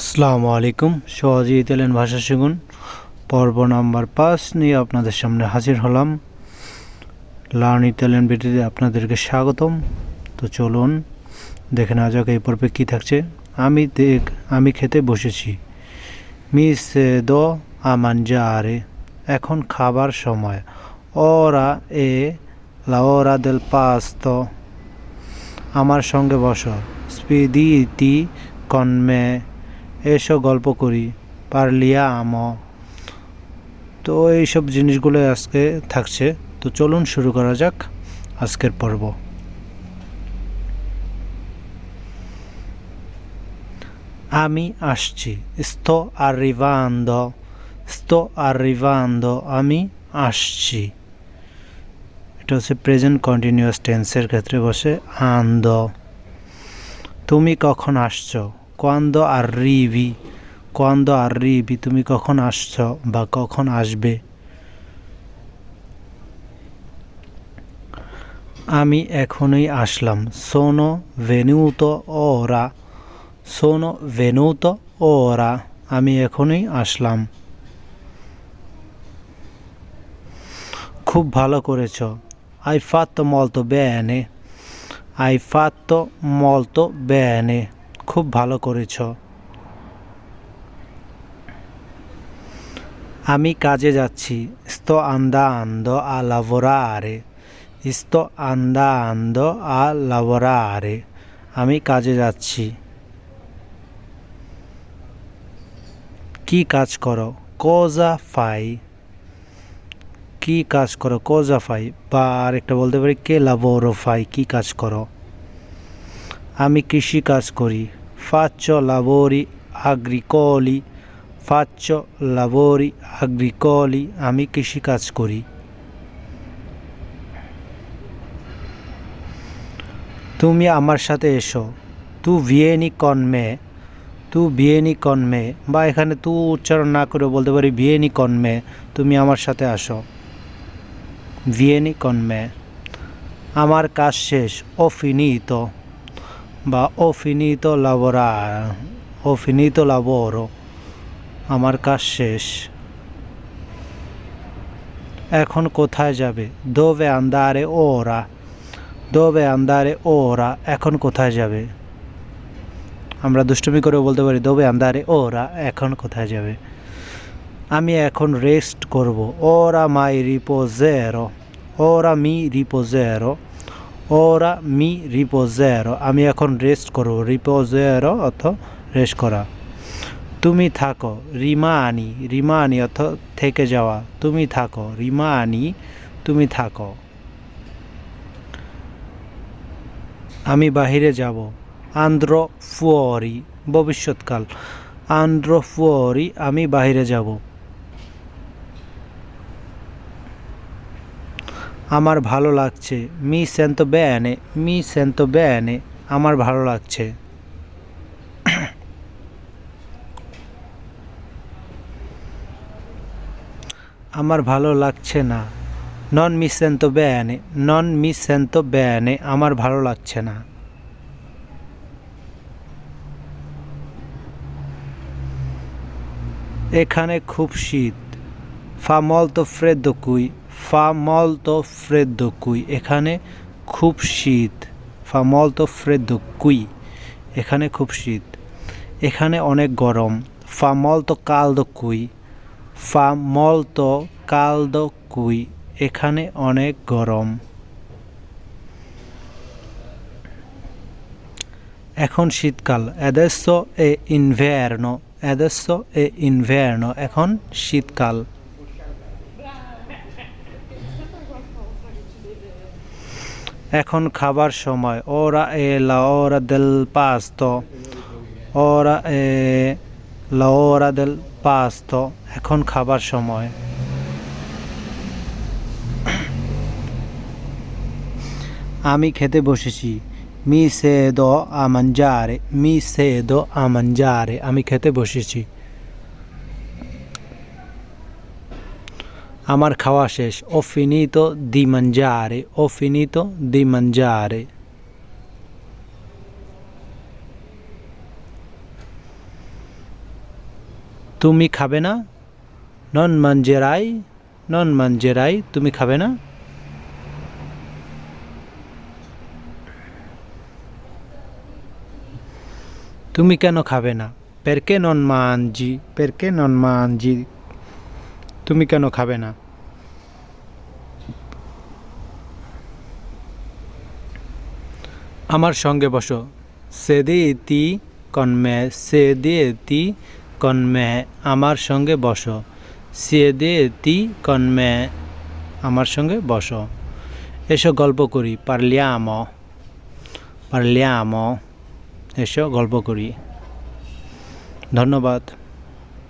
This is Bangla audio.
আসসালামু আলাইকুম, সহজে ইতালিয়ান ভাষা শিখুন। পর্ব নাম্বার পাঁচ নিয়ে আপনাদের সামনে হাজির হলাম। লার্ন ইতালিয়ান ভিডিওতে আপনাদেরকে স্বাগতম। তো চলুন, দেখে নেওয়া যাক এই পর্বে কী থাকছে। আমি দেখ, আমি খেতে বসেছি। মিস দো আমানজারে, এখন খাবার সময়। ওরা এ, লা ওরা দেল পাস্তো। আমার সঙ্গে বসো। স্পিদিতি কনমে এসো গল্প করি, পারলিয়া আম। তো এইসব জিনিসগুলো আজকে থাকছে। তো চলুন শুরু করা যাক আজকের পর্ব। আমি আসছি sto arrivando sto arrivando আমি আসছি। এটা হচ্ছে প্রেজেন্ট কন্টিনিউয়াস টেন্সের ক্ষেত্রে বসে আন্দ। তুমি কখন আসছো? কোয়ান্দো আর্রিভি আর আর্রিভি তুমি কখন আসছ বা কখন আসবে? আমি এখনই আসলাম। সোনো ভেনুত ওরা সোনো ভেনুত ওরা আমি এখনই আসলাম। খুব ভালো করেছ। আই ফাত মলতো বেনে, আই ফাত মলতো বেনে। খুব ভালো করেছ। আমি কাজে যাচ্ছি। sto andando a lavorare sto andando a আরে। আমি কাজে যাচ্ছি। কি কাজ করো? কোজা ফাই। কি কাজ করো? কোজা ফাই। বা আরেকটা বলতে পারি, কে লাভোরো ফাই? কি কাজ করো? আমি কৃষি কাজ করি। Faccio lavori agricoli, faccio lavori agricoli আমি কৃষি কাজ করি তুমি আমার সাথে এসো। তু ভিয়েনি কন মে তু ভিয়েনি কন মে বা এখানে তু উচ্চারণ না করে বলতে পারি ভিয়েনি কন তুমি আমার সাথে আসো। ভিয়েনি কন আমার কাজ শেষ। ও ফিনিতো বা ও ফিনিতো লাবোরা ও ফিনিতো লাবোরো, আমার কাজ শেষ। এখন কোথায় যাবে? দোবে আন্দারে ওরা, দোবে আন্দারে ওরা, এখন কোথায় যাবে? আমরা দুষ্টুমি করে বলতে পারি, দোবে আন্দারে ওরা, এখন কোথায় যাবে? আমি এখন রেস্ট করব। ওরা মাই রিপোজেরো, ওরা মি রিপোজেরো। ওরা মি রিপোজেরো আমি এখন রেস্ট করব রিপোজেরো অর্থ রেস্ট করা তুমি থাকো রিমানি রিমানি অর্থ থেকে যাওয়া তুমি থাকো রিমানি তুমি থাকো আমি বাহিরে যাব আন্দ্র ফুয়রি ভবিষ্যৎকাল আন্দ্র ফুয়রি আমি বাহিরে যাব আমার ভালো লাগছে। মি সেন্তো বেয়ানে মি সেন্তো বেয়ানে আমার ভালো লাগছে। আমার ভালো লাগছে না। নন মি সেন্তো বেয়ানে নন মি সেন্তো বেয়ানে আমার ভালো লাগছে না। এখানে খুব শীত। ফামলতো ফ্রেদ্দো কুই। ফামলতো ফ্রেদ্দো কুই। এখানে খুব শীত। ফামলতো ফ্রেদ্দো কুই। এখানে খুব শীত। এখানে অনেক গরম। ফামলতো কালদো কুই। ফামলতো কালদো কুই। এখানে অনেক গরম। এখন শীতকাল। এদেশো এ ইনভার্নো এদেশো এ ইনভার্নো এখন শীতকাল। এখন খাবার সময়। ওরা এ লা ওরা দেল পাস্ত। ওরা এ লা ওরা দেল পাস্ত। এখন খাবার সময়। আমি খেতে বসেছি। মি সে সেদো আমানজারে মি সে সেদো আমানজারে আমি খেতে বসেছি। আমার খাওয়া শেষ ও ফিনিতো দি mangiare ও ফিনিতো দি mangiare. তুমি খাবে না নন মানজেরাই নন মানজেরাই তুমি খাবে না তুমি কেন খাবে না পেরকে নন মানজি পেরকে নন মানজি তুমি কেন খাবে না? আমার সঙ্গে বসো। সেদিতি কনমে সেদিতি কনমে, আমার সঙ্গে বসো। সেদিতি কনমে, আমার সঙ্গে বসো। এসো গল্প করি, পারলিয়াম। পারলিয়াম। এসো গল্প করি। ধন্যবাদ।